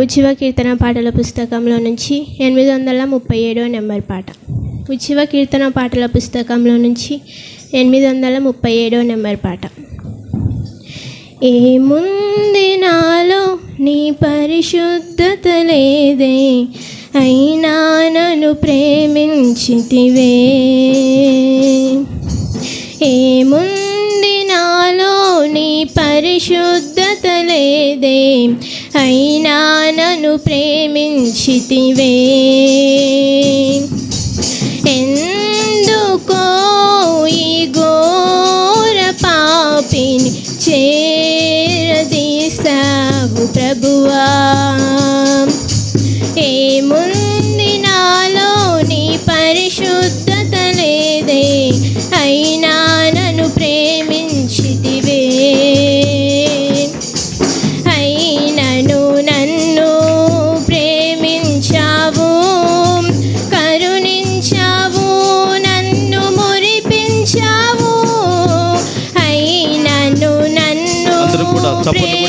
ఉచివ కీర్తన పాటల పుస్తకంలో నుంచి ఎనిమిది వందల ముప్పై ఏడో నెంబర్ పాట. ఉచివ కీర్తన పాటల పుస్తకంలో నుంచి ఎనిమిది వందల ముప్పై ఏడో నెంబర్ పాట. ఏముంది నాలో నీ పరిశుద్ధత లేదే అయినా నన్ను ప్రేమించితివే. ఏముంది పరిశుద్ధత లేదే అయినా నన్ను ప్రేమించితివే. ఎందుకో ఈ ఘోర పాపిని చేరదీసావు ప్రభువా. ఏముంది Só por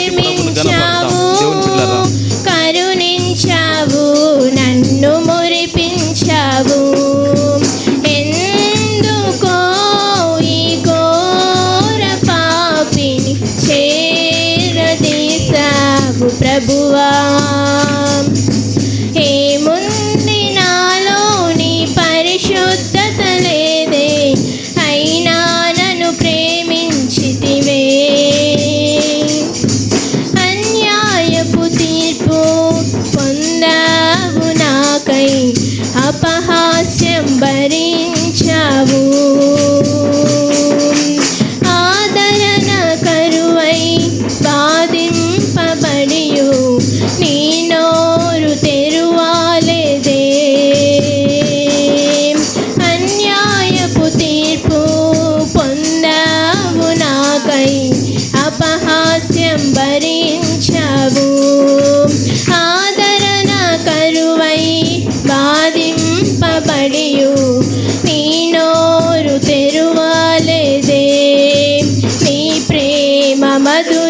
Muhammadu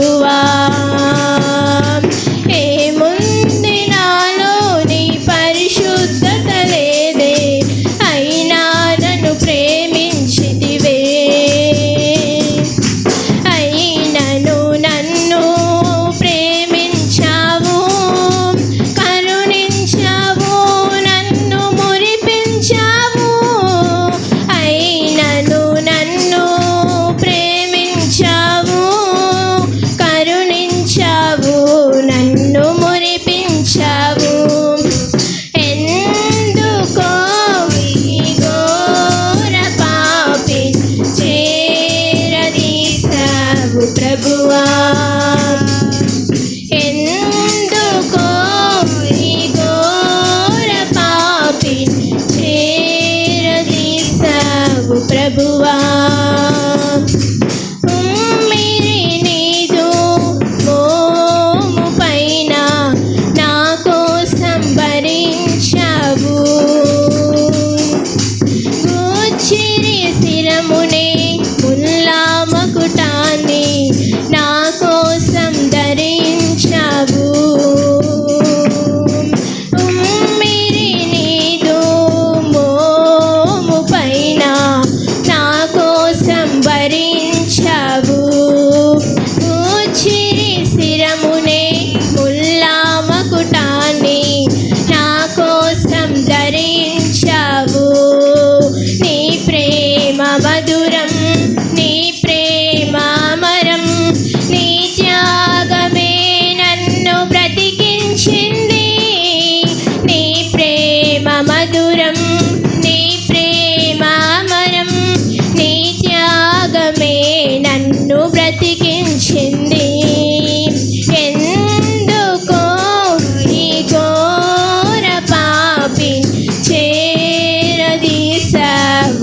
Bua.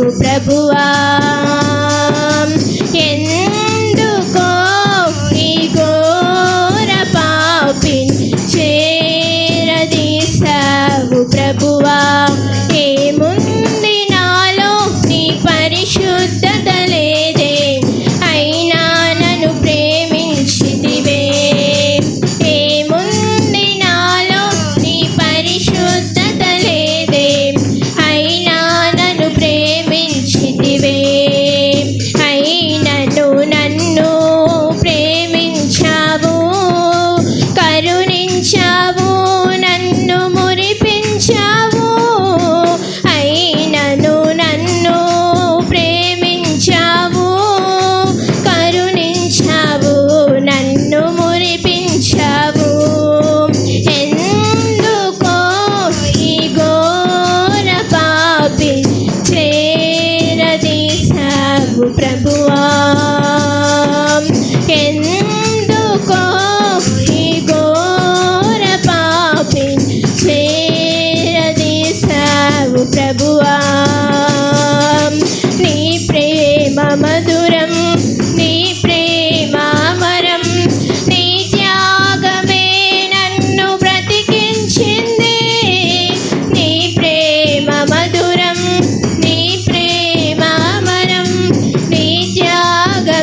Prabhu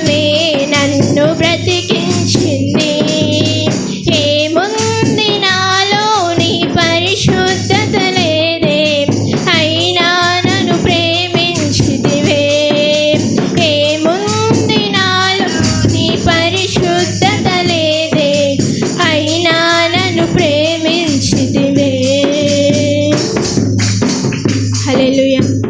me.